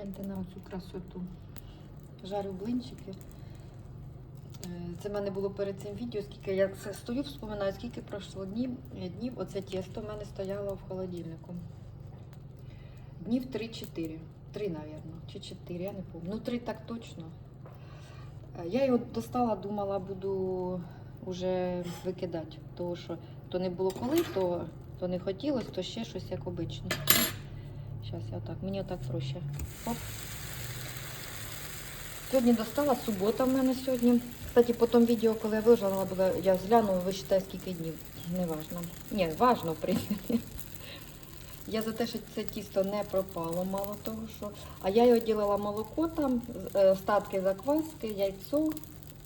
Гляньте на цю красоту. Жарю блинчики. Е, Це в мене було перед цим відео, скільки я стою, вспоминаю, скільки пройшло днів. е, днів. Оце тісто в мене стояло в холодильнику. Днів 3-4. Три, мабуть, чи 4, я не пам'ятаю. Ну, три так точно. Е, Я його достала, думала, буду вже викидати. Тому що то не було коли, то, то не хотілося, то ще щось як обично. Зараз я отак, мені отак проще. Оп. Сьогодні достала, субота в мене сьогодні. Кстати, по тому відео, коли я виложила, була, я зглянула, ви вважаєте, скільки днів. Не важно. Ні, важно, в принципі. Я за те, що це тісто не пропало, мало того, що. А я його ділила молоко там, е, остатки закваски, яйцо,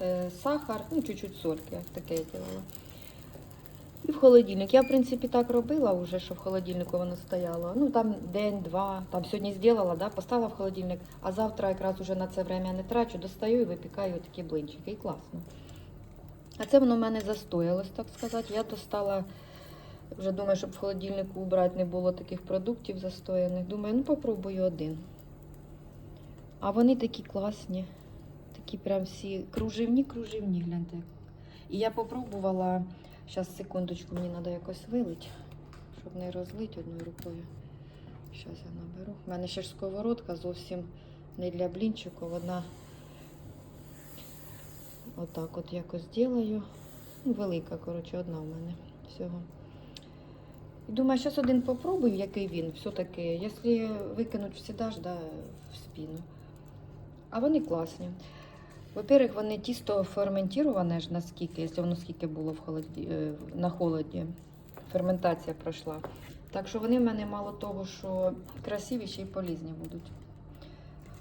е, сахар, ну, чуть-чуть сольки, таке я ділила. І в холодильник. Я, в принципі, так робила вже, що в холодильнику воно стояло. Ну, там день-два, там сьогодні зробила, да, поставила в холодильник, а завтра якраз уже на це время не трачу, достаю і випікаю такі блинчики. І класно. А це воно в мене застоялось, так сказати. Я достала, вже думаю, щоб в холодильнику убрати не було таких продуктів застояних. Думаю, ну попробую один. А вони такі класні. Такі прям всі кружевні, кружевні, гляньте. І я попробувала. Зараз, секундочку, мені треба якось вилити, щоб не розлити одною рукою. Зараз я наберу. У мене ще ж сковородка зовсім не для блінчику. Вона отак от якось зроблю. Ну, велика, коротше, одна в мене всього. І думаю, зараз один попробую, який він. Все-таки, якщо викинуть всіда ж, да, в спину. А вони класні. Во-первых, вони тісто ферментироване ж наскільки, якщо воно скільки було в холоді, е, на холоді. Ферментація пройшла. Так що вони в мене мало того, що красиві, ще й полізні будуть.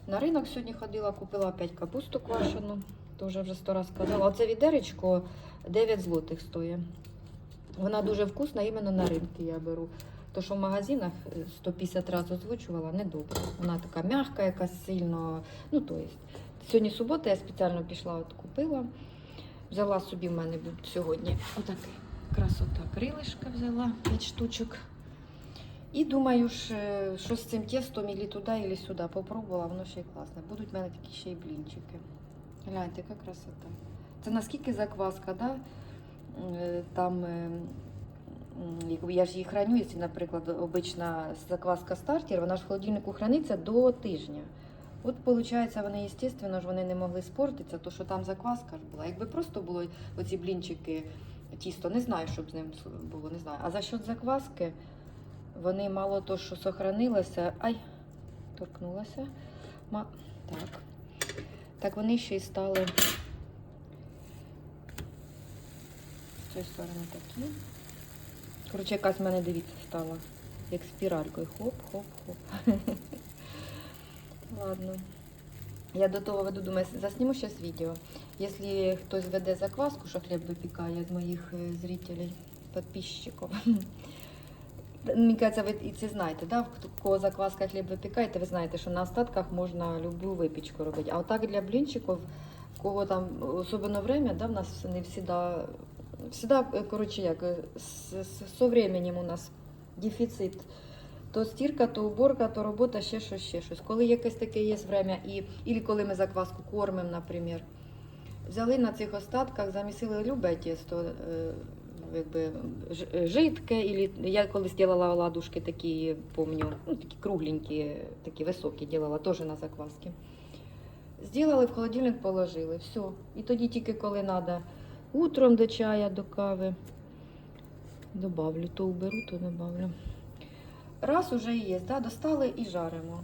На ринок сьогодні ходила, купила 5 капусту квашену. То вже вже сто раз казала. Оце відеречко 9 злотих стоїть. Вона дуже вкусна, іменно на ринку я беру. То, що в магазинах е, 150 разів озвучувала, не добре. Вона така м'яка, якась сильно. Ну, то. Сьогодні субота, я спеціально пішла, от купила. Взяла собі в мене сьогодні отаке красота. Крилишка взяла 5 штучок. І думаю, що, що з цим тестом ілі туди, ілі сюди. Попробувала, воно ще й класне. Будуть в мене такі ще й блінчики. Гляньте, яка красота. Це наскільки закваска, да? Е, Там я ж її храню, якщо, наприклад, обична закваска стартер, вона ж в холодильнику храниться до тижня. От, виходить, вони, звісно ж, вони не могли спортитися, то що там закваска ж була. Якби просто було оці блінчики, тісто, не знаю, що б з ним було, не знаю. А за счет закваски вони мало то, що сохранилося. Ай, торкнулася. Ма... Так. Так вони ще й стали з цієї сторони такі. Коротше, якась в мене, дивіться, стала. Як спіралькою. Хоп-хоп-хоп. Ладно. Я до того веду, думаю, засніму зараз відео. Якщо хтось веде закваску, що хліб випікає з моїх е, зрителей, підписчиків. Мені кажеться, ви і це знаєте, да? в кого закваска хліб випікаєте, ви знаєте, що на остатках можна любу випічку робити. А отак для блінчиків, в кого там особливо время, да, в нас не всегда, всегда, е, коротше, як, з, со временем у нас дефіцит. То стірка, то уборка, то робота, ще щось, ще щось. Коли якесь таке є время, і, і коли ми закваску кормимо, наприклад, взяли на цих остатках, замісили любе тісто, е, якби ж- жидке, ілі я колись робила оладушки такі, помню, ну такі кругленькі, такі високі робила, теж на закваски. Зробили, в холодильник положили, все. І тоді тільки коли треба утром до чая, до кави, добавлю, то уберу, то добавлю. Раз уже є, да, достали і жаримо.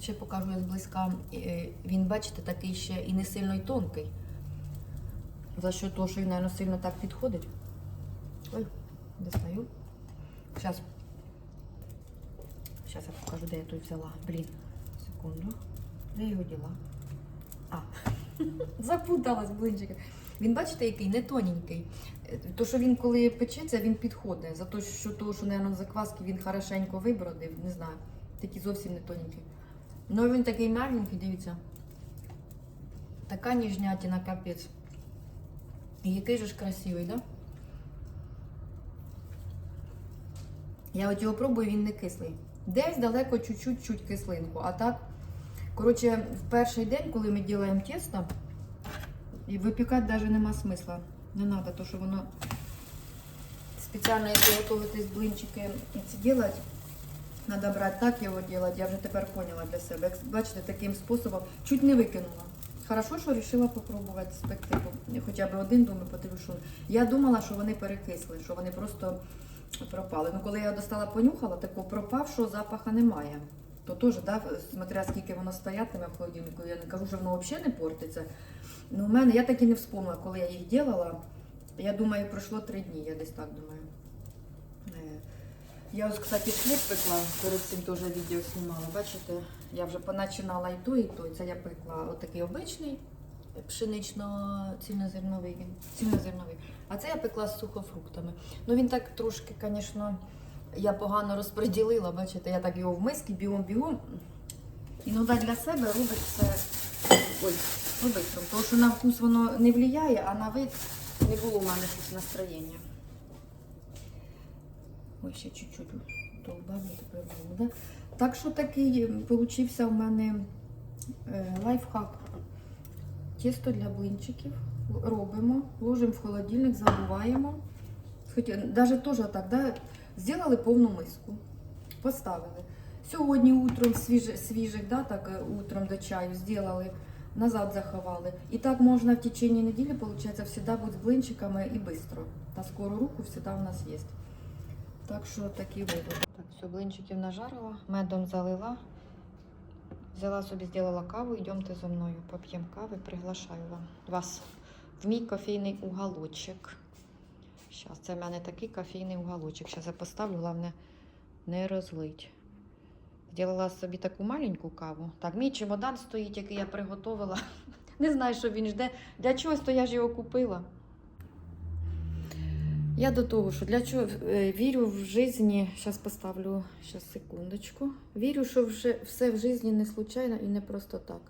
Ще покажу я зблизька. Е, Він, бачите, такий ще і не сильно й тонкий. За що того, що він, мабуть, сильно так підходить. Ой, достаю. Зараз. Зараз я покажу, де я той взяла. Блін, секунду. Де його діла? А, запуталась блинчика. Він, бачите, який не тоненький. Е, То, що він коли печеться, він підходить. За те, що, того, що мабуть, закваски він хорошенько вибродив, не знаю. Такий зовсім не тоненький. Ну він такий м'ягенький, дивіться. Така ніжнятина, капець. І який же ж красивий, да? Я от його пробую, він не кислий. Десь далеко чуть-чуть чуть кислинку, а так Коротше, в перший день, коли ми робимо тісто, і випікати навіть нема смисла. Не треба, то що воно спеціально, якщо готуватись блинчики і це робити, треба брати так його робити. Я вже тепер поняла для себе. Як бачите, таким способом чуть не викинула. Хорошо, що вирішила спробувати спекти хоча б один, думаю, подивлюсь, Я думала, що вони перекисли, що вони просто пропали. Ну, коли я достала, понюхала, такого пропавшого запаха немає. То теж, да, смотря скільки воно стоятиме в холодильнику, я не кажу, що воно взагалі не портиться. Ну, у мене я так і не вспомнила, коли я їх робила. Я думаю, пройшло три дні, я десь так думаю. Е, Я ось, кстати, хліб пекла, перед цим теж відео знімала. Бачите, я вже поначинала і то, і то. І Це я пекла отакий обичний пшенично-цільнозерновий. Цільнозерновий. А це я пекла з сухофруктами. Ну він так трошки, звісно, я погано розподілила, бачите, я так його в миски бігом-бігом. Іноді для себе робить все ой. Тому що на вкус воно не впливає, а на вид не було у мене щось настроєння. Ой, ще чуть-чуть добавлю, тепер буде. Так що такий получився у мене е, лайфхак. Тісто для блинчиків робимо, ложимо в холодильник, забуваємо. Хоча навіть теж так, да, зробили повну миску, поставили. Сьогодні утром свіжих, да, так, е, утром до чаю зробили, назад заховали. І так можна в течение неділі, виходить, завжди бути з блинчиками і швидко. На скору руку завжди у нас є. Так що такі виводи. Так, все, блинчиків нажарила, медом залила. Взяла собі, зробила каву, йдемте зі мною, поп'ємо кави, приглашаю вам. вас в мій кофейний уголочок. Зараз, це в мене такий кофейний уголочок. Зараз я поставлю, головне не розлить. Зробила собі таку маленьку каву. Так, мій чемодан стоїть, який я приготувала. Не знаю, що він жде. Для чогось то я ж його купила. Я до того, що для чого е, вірю в житті, зараз поставлю зараз секундочку. Вірю, що вже все в житті не случайно і не просто так.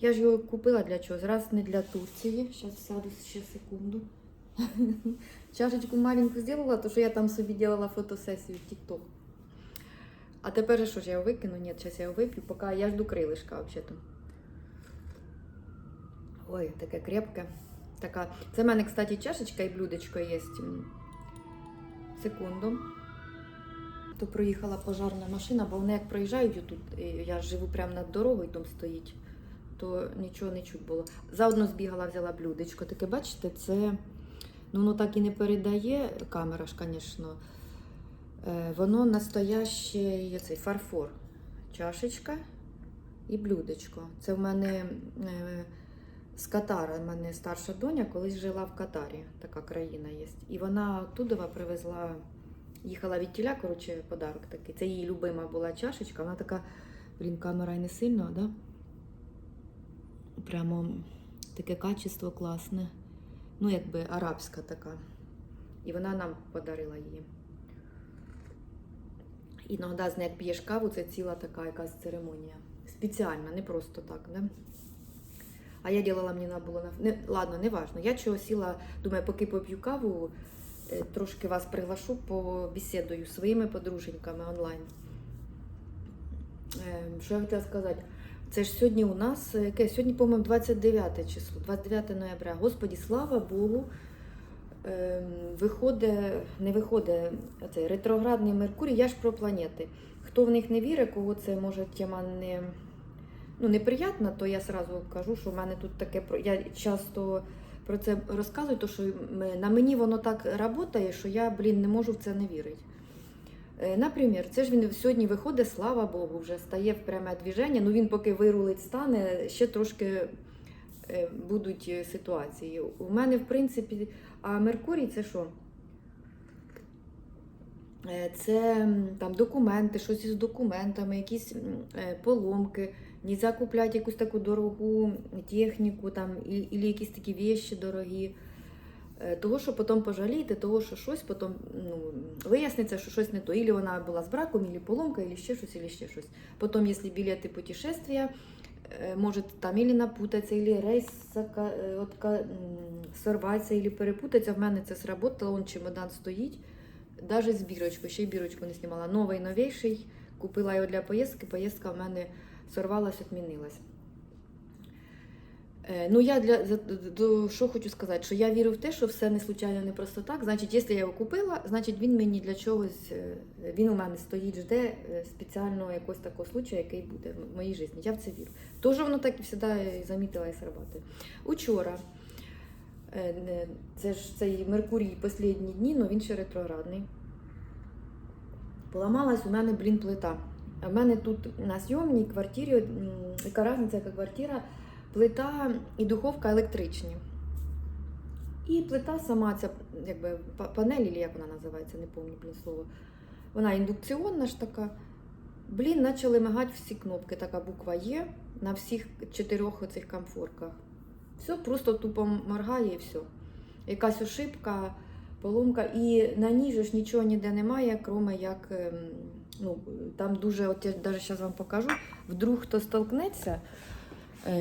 Я ж його купила для чогось. Раз не для Турції. Зараз сяду ще секунду. Чашечку маленьку зробила, то що я там собі робила фотосесію в TikTok. А тепер що ж я його викину? Ні, зараз я його вип'ю, поки я жду крилишка взагалі. Ой, таке крепке. Така. Це в мене, кстати, чашечка і блюдечко є. Секунду. То проїхала пожарна машина, бо вони як проїжджають тут, я живу прямо над дорогою, там стоїть, то нічого не чуть було. Заодно збігала, взяла блюдечко. Таке, бачите, це ну, воно так і не передає камера ж, звісно. Е, Воно настояще цей фарфор. Чашечка і блюдечко. Це в мене. е, з Катара. У мене старша доня колись жила в Катарі, така країна є. І вона оттуда привезла, їхала від тіля, коротше, подарок такий. Це її любима була чашечка. Вона така, блін, камера і не сильно, да? Прямо таке качество класне. Ну, якби арабська така. І вона нам подарила її. Іноді з нею як п'єш каву, це ціла така якась церемонія. Спеціальна, не просто так, да? А я делала, мені треба було на не, ладно, не важно. Я чого сіла, думаю, поки поп'ю каву, е, трошки вас приглашу, побесідую зі своїми подруженьками онлайн. Е, Що я хотіла сказати? Це ж сьогодні у нас, е, яке? Сьогодні, по-моєму, 29 число, 29 ноября. Господі, слава Богу. Ем, Виходить, не виходить цей ретроградний Меркурій, я ж про планети. Хто в них не вірить, кого це може тема не ну, неприятна, то я сразу кажу, що в мене тут таке Я часто про це розказую, то що на мені воно так працює, що я, блін, не можу в це не вірити. Е, Наприклад, це ж він сьогодні виходить, слава Богу, вже стає в пряме движення. Ну він поки вирулить стане, ще трошки е, будуть е, ситуації. У мене, в принципі, а Меркурій це що? Це там документи, щось із документами, якісь поломки. Нельзя купляти якусь таку дорогу техніку там, і, і якісь такі вещи дорогі. Е, Того, що потім пожалієте, того, що щось потім ну, виясниться, що щось не то. Ілі вона була з браком, ілі поломка, ілі ще щось, ілі ще щось. Потім, якщо білети путешествия, е, може там ілі напутатися, ілі рейс е, сорватися, ілі перепутатися. В мене це сработало, он чемодан стоїть. Навіть з бірочкою, ще й бірочку не знімала. Новий, новіший. Купила його для поїздки. Поїздка в мене сорвалась, відмінилась. Е, Ну, я для до, що хочу сказати, що я вірю в те, що все не случайно, не просто так. Значить, якщо я його купила, значить він мені для чогось, е, він у мене стоїть, жде е, спеціального якогось такого случаю, який буде в моїй житті. Я в це вірю. Тож воно так і завжди замітила і срабатує. Учора, це ж цей Меркурій останні дні, але він ще ретроградний. Поламалась у мене, блін, плита. А в мене тут на зйомній квартирі, яка різниця, яка квартира, плита і духовка електричні. І плита сама, ця якби па- панель, як вона називається, не пам'ятаю слово. Вона індукційна ж така. Блін, почали мигати всі кнопки. Така буква Є на всіх чотирьох оцих комфорках. Все просто тупо моргає і все. Якась ошибка, поломка. І на ній же ж нічого ніде немає, крім як. ем, Ну, там дуже, от я навіть зараз вам покажу, вдруг хто столкнеться.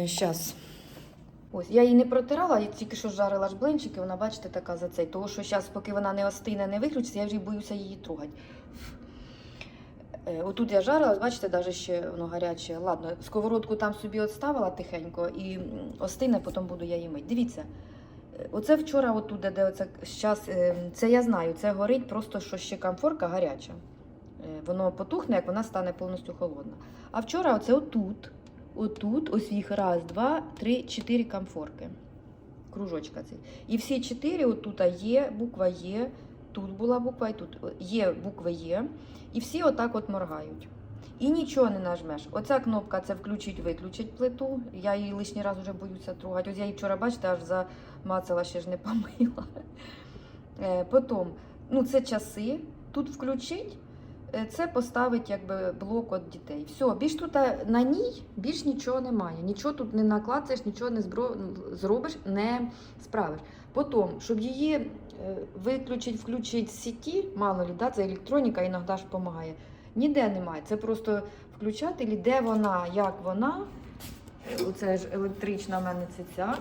Зараз. Ось, я її не протирала, я тільки що жарила ж блинчики, вона, бачите, така за цей. Тому що зараз, поки вона не остине, не виключиться, я вже боюся її трогати. Е, Отут я жарила, бачите, навіть ще воно гаряче. Ладно, сковородку там собі відставила тихенько і остине, потім буду я її мити. Дивіться, е, оце вчора, отут, де, оце е, це я знаю, це горить просто, що ще комфорка гаряча. Е, Воно потухне, як вона стане повністю холодна. А вчора оце отут, отут, ось їх раз, два, три, чотири комфорки. Кружочка цей. І всі чотири, отут є, буква Є, тут була буква, і тут є букви Є. І всі отак от моргають. І нічого не нажмеш. Оця кнопка це включить-виключить плиту. Я її лишній раз вже боюся трогати. Ось я її вчора, бачите, аж замацала, ще ж не помила. Е, Потім, ну це часи. Тут включить, е, це поставить якби блок від дітей. Все, більш тут е, на ній більш нічого немає. Нічого тут не наклацаєш, нічого не збро... зробиш, не справиш. Потім, щоб її е, виключити, включити з сіті, мало лі, да, це електроніка іноді ж допомагає. Ніде немає. Це просто включати, лі, де вона, як вона. Е, Оце ж електрична в мене це ця.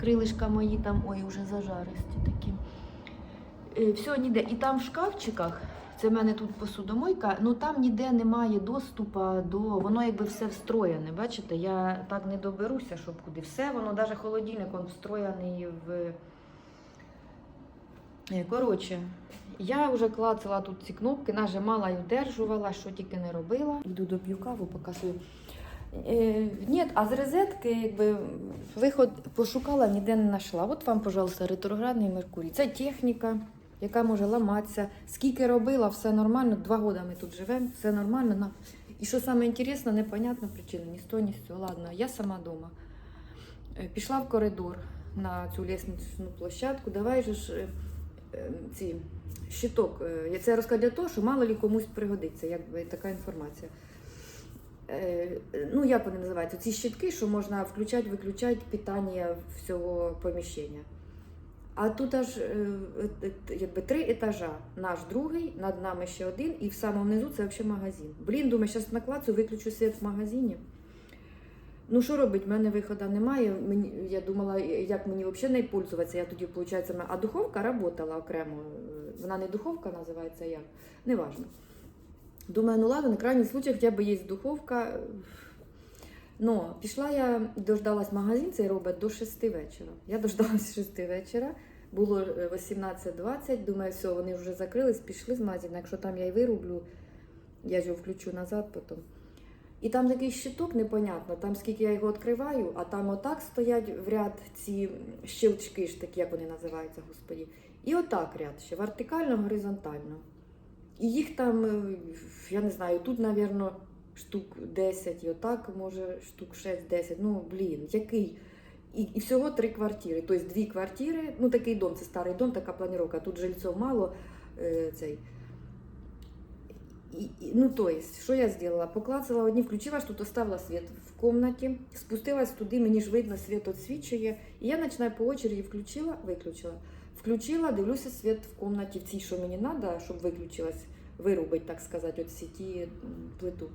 Крилишка мої там, ой, вже зажаристі такі. Е, Все, ніде. І там в шкафчиках, це в мене тут посудомойка, ну там ніде немає доступу до. Воно якби все встроєне. Бачите, я так не доберуся, щоб куди. Все, воно навіть холодильник він встроєний в. Е, Коротше, я вже клацала тут ці кнопки, нажимала і удержувала, що тільки не робила. Йду доп'ю каву, показую. Е, ні, а з розетки якби, виход пошукала, ніде не знайшла. От вам, пожалуйста, ретроградний Меркурій. Це техніка, яка може ламатися. Скільки робила, все нормально. Два роки ми тут живемо, все нормально. І що саме інтересне, непонятна причина, ні з того, ні з. Ладно, я сама вдома. Пішла в коридор на цю лестничну площадку. Давай же ж е, е, ці щиток. е, Я це розказую для того, що мало лі комусь пригодиться, якби така інформація. Е, Ну, як вони називаються? Ці щитки, що можна включати, виключати питання всього поміщення. А тут аж е, е, е, якби три етажа. Наш другий, над нами ще один, і в самому низу це взагалі магазин. Блін, думаю, зараз наклацаю, виключу світ в магазині. Ну, що робить? У мене виходу немає. Я думала, як мені взагалі нею пользуватися. Я тоді, виходить, а духовка працювала окремо. Вона не духовка називається, як? Неважно. Думаю, ну ладно, на крайній случай хоча б є духовка. Ну, пішла я, дождалась магазин, цей робить до 6 вечора. Я дождалась 6 вечора, було е, 18.20, думаю, все, вони вже закрились, пішли з магазину. Якщо там я й вирублю, я його включу назад потім. І там такий щиток непонятно, там скільки я його відкриваю, а там отак стоять в ряд ці щелчки ж такі, як вони називаються, господі. І отак ряд ще, вертикально, горизонтально. І їх там, е, я не знаю, тут, мабуть, штук 10, і отак, може, штук 6-10. Ну, блін, який. І, і всього три квартири. Тобто дві квартири, ну такий дом, це старий дом, така планіровка. Тут жильців мало. Е, цей. І, і, ну, то есть, що я зробила? Поклацала одні, включила, тут оставила світ в кімнаті, спустилась туди, мені ж видно, світ відсвічує. І я починаю по очереді включила, виключила. Включила, дивлюся світ в кімнаті, в цій, що мені треба, щоб виключилась, вирубить, так сказати, від сіті плиту.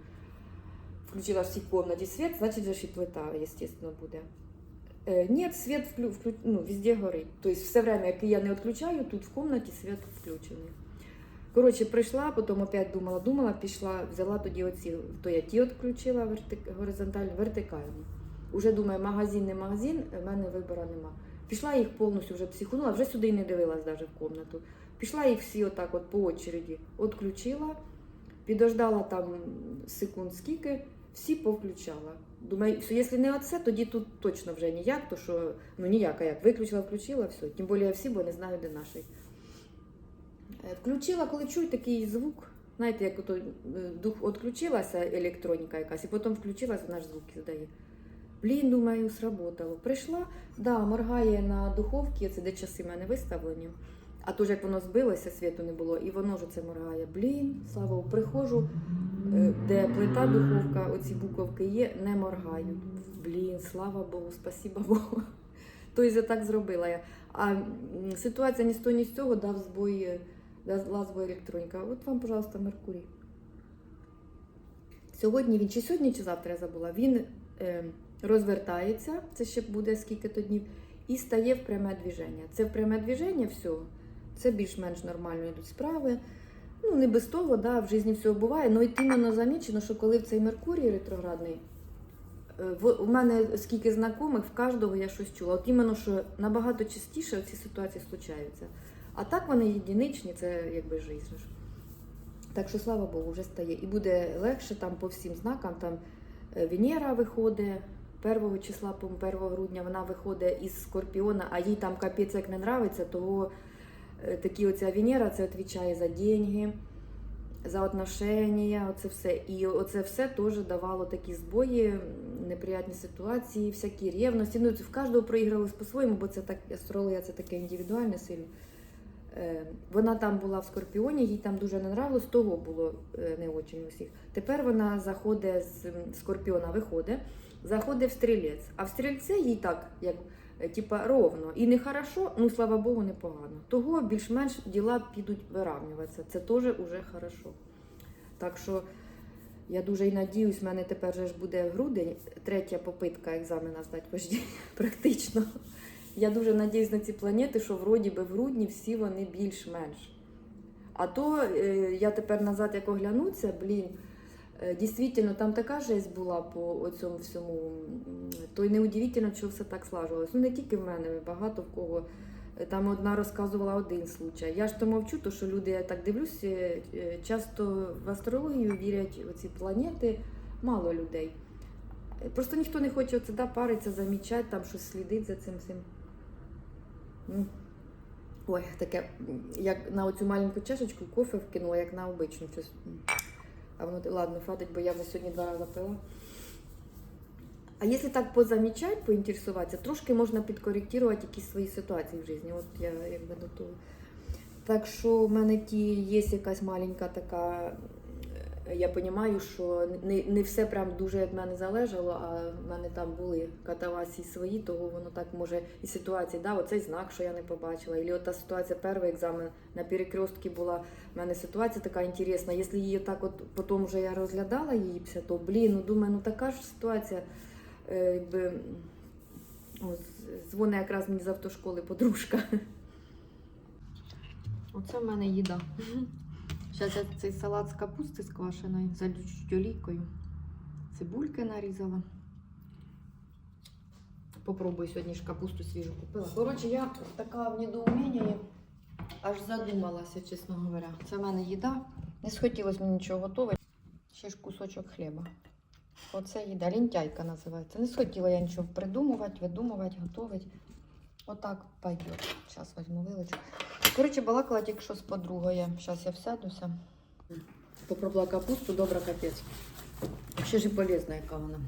Включила в цій кімнаті світ, значить же і плита, звісно, буде. Е, Ні, світ вклю, вклю, ну, везде горить. Тобто все время, яке я не відключаю, тут в кімнаті світ включений. Коротше, прийшла, потім опять думала, думала, пішла, взяла тоді оці, то я ті відключила вертик, горизонтально, вертикально. Уже думаю, магазин, не магазин, в мене вибору нема. Пішла їх повністю вже психонула, вже сюди не дивилась навіть в комнату. Пішла їх всі отак от по очереді, відключила, підождала там секунд скільки, всі повключала. Думаю, що якщо не оце, тоді тут точно вже ніяк, то що ну ніяк, як виключила, включила, все. Тим більше всі, бо не знаю, де наші. Е, Включила, коли чую такий звук. Знаєте, як ото е, дух відключилася електроніка якась, і потім включилась, вона ж звуки здає. Блін, думаю, сработало. Прийшла, да, моргає на духовці, це де часи в мене виставлені. А то ж як воно збилося, світу не було, і воно ж це моргає. Блін, слава приходжу, е, де плита духовка, оці буковки є, не моргають. Блін, слава Богу, спасіба Богу. Тобто я так зробила я. А ситуація ні з того, ні з цього дав збой, е, дала збой електроніка. От вам, пожалуйста, Меркурій. Сьогодні він, чи сьогодні, чи завтра я забула, він е, розвертається, це ще буде скільки то днів, і стає в пряме движення. Це в пряме движення все, це більш-менш нормально йдуть справи. Ну, не без того, да, в житті все буває. Ну і іменно замічено, що коли в цей Меркурій ретроградний, е, в, у мене скільки знайомих, в кожного я щось чула. От іменно, що набагато частіше ці ситуації случаються. А так вони єдиничні, це якби життя. Так що, слава Богу, вже стає. І буде легше там по всім знакам. Там е, Венера виходить 1 числа, по 1 грудня вона виходить із Скорпіона, а їй там капець як не нравиться, того такі оця Венера це відповідає за деньги, за отношення, оце все. І оце все теж давало такі збої, неприятні ситуації, всякі ревності. Ну, в кожного проігралось по-своєму, бо це так астрологія це таке індивідуальне сильно. Е, Вона там була в Скорпіоні, їй там дуже не нравилось, того було е, не очень усіх. Тепер вона заходить з Скорпіона, виходить, заходить в стрілець. А в стрільце їй так, як е, типа ровно. І не хорошо, ну слава Богу, не погано. Того більш-менш діла підуть виравнюватися. Це теж уже хорошо. Так що я дуже і надіюсь, в мене тепер же ж буде грудень, третя попитка екзамена здати вождіння, практично. Я дуже надіюсь на ці планети, що вроді би в грудні всі вони більш-менш. А то е, я тепер назад як оглянуться, блін, е, дійсно там така жесть була по цьому всьому. То й неудивительно, що все так слажувалось. Ну не тільки в мене, багато в кого. Е, Там одна розказувала один случай. Я ж то мовчу, то що люди, я так дивлюсь, е, часто в астрологію вірять у ці планети, мало людей. Просто ніхто не хоче оце да, париться, замічати, там щось слідить за цим всім. Ой, таке, як на оцю маленьку чашечку кофе вкинула, як на обичну. Щось. А воно ладно, хватить, бо я вже сьогодні два рази пила. А якщо так позамічати, поінтересуватися, трошки можна підкоректувати якісь свої ситуації в житті. От я якби до того. Так що в мене ті є якась маленька така. Я розумію, що не, не все прям дуже від мене залежало, а в мене там були катавасії свої, того воно так може і ситуації, да, оцей знак, що я не побачила. І от та ситуація, перший екзамен на перекрестці була. В мене ситуація така інтересна. Якщо її так от потім вже я розглядала її то блін, ну думаю, ну така ж ситуація. Е, якби, ось, дзвонить якраз мені з автошколи подружка. Оце в мене їда. Зараз я цей салат з капусти з квашеною, з олійкою. Цибульки нарізала. Попробую сьогодні ж капусту свіжу купила. Коротше, я така в недоумінні, аж задумалася, чесно говоря. Це в мене їда. Не схотілося мені нічого готувати. Ще ж кусочок хліба. Оце їда, лінтяйка називається. Не схотіла я нічого придумувати, видумувати, готувати. Отак пойдет. Зараз візьму вилочку. Коротше, балакала тільки що з подругою. Зараз я всядуся. Попробувала капусту, добра капець. Ще ж і полезна, яка вона.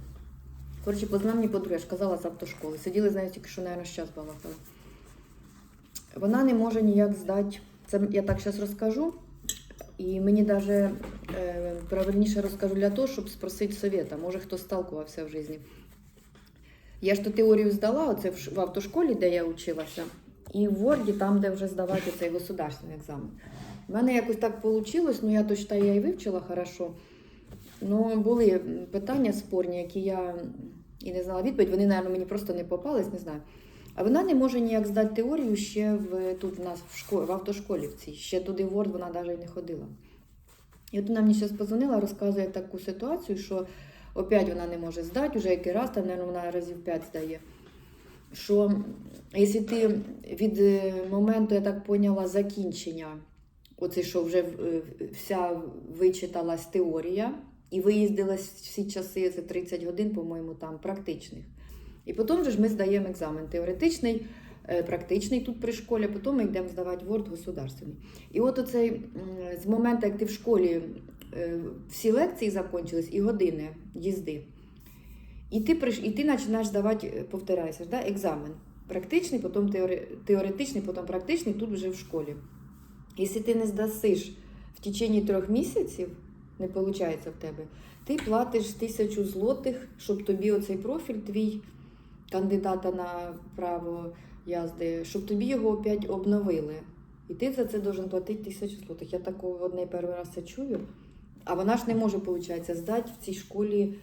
Коротше, позна мені подруга, я ж казала з автошколи. Сиділи, знаєте, тільки що, мабуть, час балакали. Вона не може ніяк здати. Це я так зараз розкажу. І мені навіть е, правильніше розкажу для того, щоб спросити совета. Може, хто сталкувався в житті. Я ж ту теорію здала, оце в автошколі, де я вчилася, і в Ворді, там, де вже здавати цей государственний екзамен. У мене якось так вийшло, ну я то считаю, я і вивчила хорошо. Ну, були питання спорні, які я і не знала відповідь. Вони, мабуть, мені просто не попались, не знаю. А вона не може ніяк здати теорію ще в, тут в нас в, школі, в автошколі в цій. Ще туди в Word вона навіть не ходила. І от вона мені зараз позвонила, розказує таку ситуацію, що опять вона не може здати, вже який раз, там, мабуть, вона разів 5 здає. Що якщо ти від е, моменту, я так поняла, закінчення, оце, що вже е, вся вичиталась теорія, і виїздилась всі часи, це 30 годин, по-моєму, там практичних. І потім же ж ми здаємо екзамен теоретичний, е, практичний тут при школі, а потім ми йдемо здавати Word государственний. І от оцей з моменту, як ти в школі всі лекції закінчились і години їзди. І ти, приш... і ти починаєш здавати, е, повторяєшся, да? екзамен. Практичний, потім теори... теоретичний, потім практичний, тут вже в школі. Якщо ти не здасиш в течение трьох місяців, не виходить в тебе, ти платиш тисячу злотих, щоб тобі оцей профіль твій кандидата на право язди, щоб тобі його опять обновили. І ти за це должен платити тисячу злотих. Я такого одне перший раз це чую. А вона ж не може, виходить, здати в цій школі,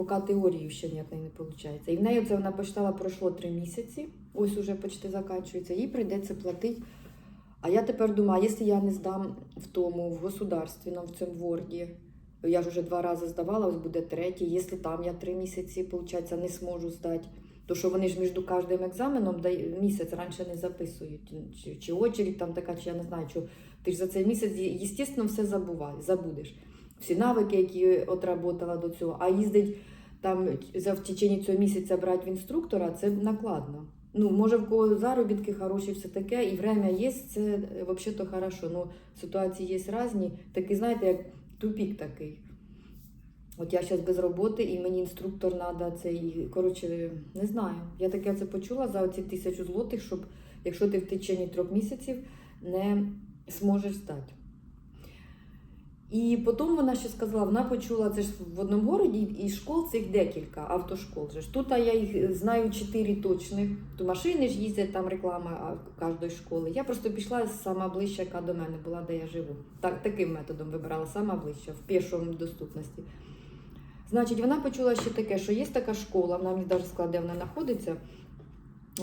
поки теорію ще ніяк не виходить. І в неї це вона почитала, пройшло три місяці, ось уже почти закінчується, їй прийдеться платити. А я тепер думаю, якщо я не здам в тому, в государственному, в цьому ворді, я ж вже два рази здавала, ось буде третій. Якщо там я три місяці, виходить, не зможу здати, то що вони ж між кожним екзаменом місяць раніше не записують. Чи, чи очередь там така, чи я не знаю, що ти ж за цей місяць, звісно, все забуваєш, забудеш. Всі навики, які отработала до цього, а їздить там за в течение цього місяця брати в інструктора, це накладно. Ну, може, в кого заробітки хороші, все таке, і время є, це е, взагалі-то хорошо. Ну, ситуації є різні. Такий, знаєте, як тупік такий. От я зараз без роботи, і мені інструктор треба це. І, коротше, не знаю. Я таке це почула за ці тисячу злотих, щоб якщо ти в течение трьох місяців не зможеш здати. І потім вона ще сказала, вона почула це ж в одному городі, і школ цих декілька, автошкол. Тут я їх знаю чотири точних. То машини ж їздять, там реклама кожної школи. Я просто пішла сама ближча, яка до мене була, де я живу. Так, таким методом вибирала сама ближча, в пішому доступності. Значить, вона почула ще таке, що є така школа, вона мені навіть сказала, де вона знаходиться.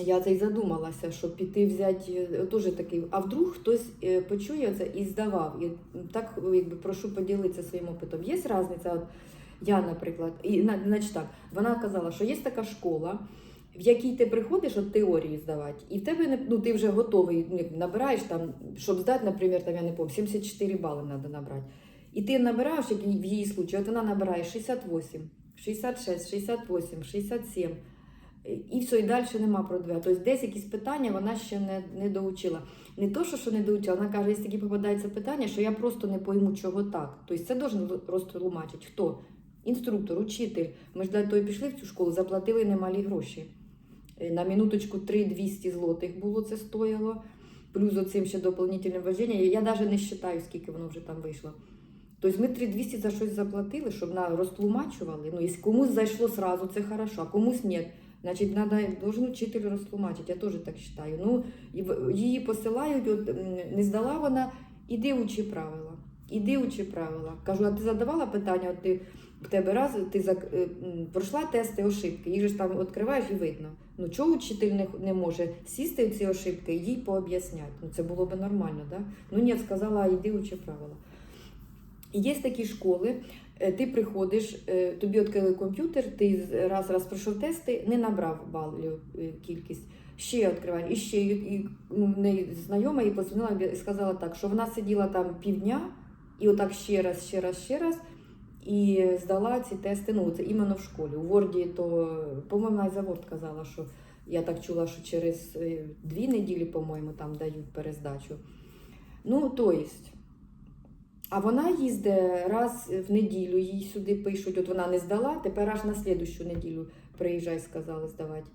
Я це й задумалася, щоб піти взяти е, теж такий. А вдруг хтось е, почує це і здавав. І так якби прошу поділитися своїм опитом. Є різниця? От я, наприклад, і значить так, вона казала, що є така школа, в якій ти приходиш от теорії здавати, і в тебе ну ти вже готовий ну, набираєш там, щоб здати, наприклад, там я не пам'ятаю, 74 бали треба набрати. І ти набираєш, як в її случаї, от вона набирає 68, 66, 68, 67. І все, і далі нема продвигу. Тобто десь якісь питання вона ще не, не доучила. Не то, що, що не доучила, вона каже, якщо такі попадаються питання, що я просто не пойму, чого так. Тобто це должен розтлумачити. Хто? Інструктор, учитель. Ми ж до того пішли в цю школу, заплатили немалі гроші. Е, На минуточку 3-200 злотих було це стоїло. Плюс оцим ще доповнительне вваження. Я навіть не вважаю, скільки воно вже там вийшло. Тобто ми 3200 за щось заплатили, щоб нас розтлумачували. Ну, якщо комусь зайшло сразу, це хорошо, а комусь ні. Значить, надо, должен учитель розтлумачити, я теж так вважаю. Ну, її посилають, от, не здала вона, іди учи правила. Іди учи правила. Кажу, а ти задавала питання, от ти в тебе раз ти зак- е, пройшла тести ошибки, їх ж там відкриваєш і видно. Ну чого учитель не, не може сісти в ці ошибки і їй пооб'ясняти? Ну це було б нормально, да? Ну ні, сказала, іди учи правила. Є такі школи, е, ти приходиш, е, тобі відкрили комп'ютер, ти раз раз пройшов тести, не набрав балів е, кількість. Ще відкривай, і ще і, ну, знайома їй позвонила і сказала так, що вона сиділа там півдня, і отак ще раз, ще раз, ще раз. І здала ці тести, ну це іменно в школі. У Ворді, то, по-моєму, за Word казала, що я так чула, що через дві неділі, по-моєму, там дають перездачу. Ну, то єсть. А вона їздить раз в неділю, їй сюди пишуть, от вона не здала, тепер аж на слідущу неділю приїжджай, сказали здавати.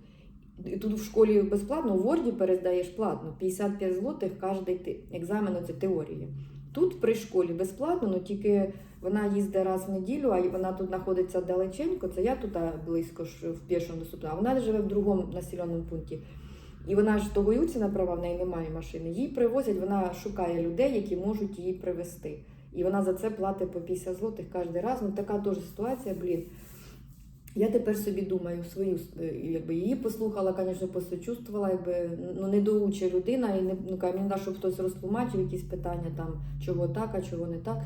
І тут в школі безплатно, у Ворді перездаєш платно, 55 злотих кожен екзамен, це теорія. Тут при школі безплатно, ну тільки вона їздить раз в неділю, а вона тут знаходиться далеченько, це я тут близько ж в пішому доступі, а вона живе в другому населеному пункті. І вона ж торгується на права, в неї немає машини. Їй привозять, вона шукає людей, які можуть її привезти. І вона за це платить по 50 злотих кожен раз. Ну така теж ситуація, блін. Я тепер собі думаю, свою е, якби її послухала, звісно, посочувствувала, якби ну не доуча людина, і не ну, мені щоб хтось розтлумачив якісь питання там, чого так, а чого не так.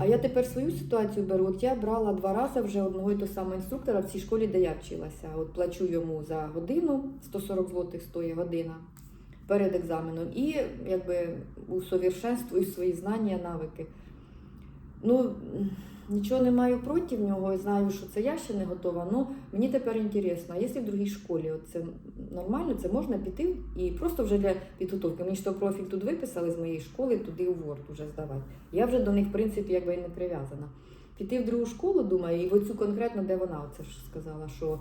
А я тепер свою ситуацію беру. От я брала два рази вже одного і того самого інструктора в цій школі, де я вчилася. От плачу йому за годину, 140 злотих стоїть година перед екзаменом. І якби усовершенствую свої знання, навики. Ну, нічого не маю проти нього, знаю, що це я ще не готова. Ну мені тепер інтересно, а якщо в другій школі це нормально, це можна піти і просто вже для підготовки. Мені ж то профіль тут виписали з моєї школи, туди у Word вже здавати. Я вже до них, в принципі, якби не прив'язана. Піти в другу школу, думаю, і в оцю конкретно, де вона оце ж сказала, що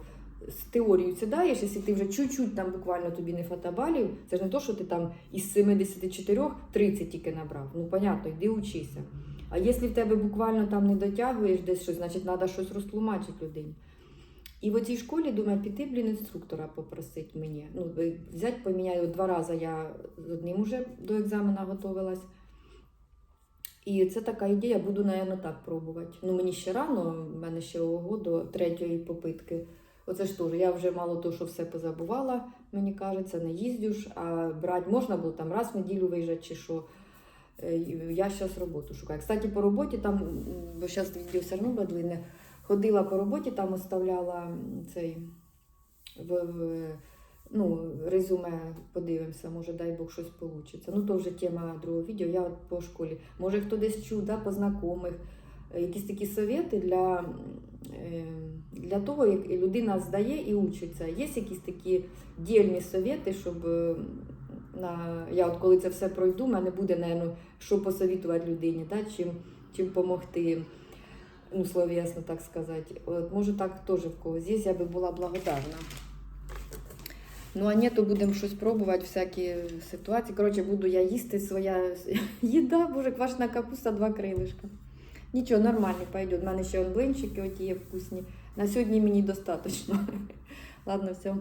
з теорією сідаєш, якщо ти вже чуть-чуть там буквально тобі не фатабалів, це ж не то, що ти там із 74 30 тільки набрав. Ну, понятно, йди учися. А якщо в тебе буквально там не дотягуєш десь щось, значить треба щось розтлумачити людині. І в цій школі, думаю, піти, блін, інструктора попросити мені. Ну, взяти, поміняти. Два рази я з одним уже до екзамена готувалась. І це така ідея, буду, напевно, так пробувати. Ну, мені ще рано, в мене ще ого до третьої попитки. Оце ж теж, я вже мало того, що все позабувала, мені кажеться, не їздю ж, а брати можна було там раз в неділю виїжджати чи що. Е, Я зараз роботу шукаю. Кстати, по роботі там, бо зараз відео все одно буде ходила по роботі, там оставляла цей в, в ну, резюме, подивимося, може, дай Бог щось вийде. Ну, то вже тема другого відео. Я от по школі. Може, хто десь чув, да, по знайомих, якісь такі совєти для, е, для того, як людина здає і учиться. Є якісь такі дільні совєти, щоб е, на, я от коли це все пройду, в мене буде, напевно, що посовітувати людині, да, чим, чим допомогти, ну, словесно так сказати. От, може, так теж в когось є, я би була благодарна. Ну, а ні, то будемо щось пробувати, всякі ситуації. Коротше, буду я їсти своя їда, боже, квашена капуста, два крилишка. Нічого, нормально пойдет. У мене ще блинчики оті є вкусні. На сьогодні мені достатньо. Ладно, все.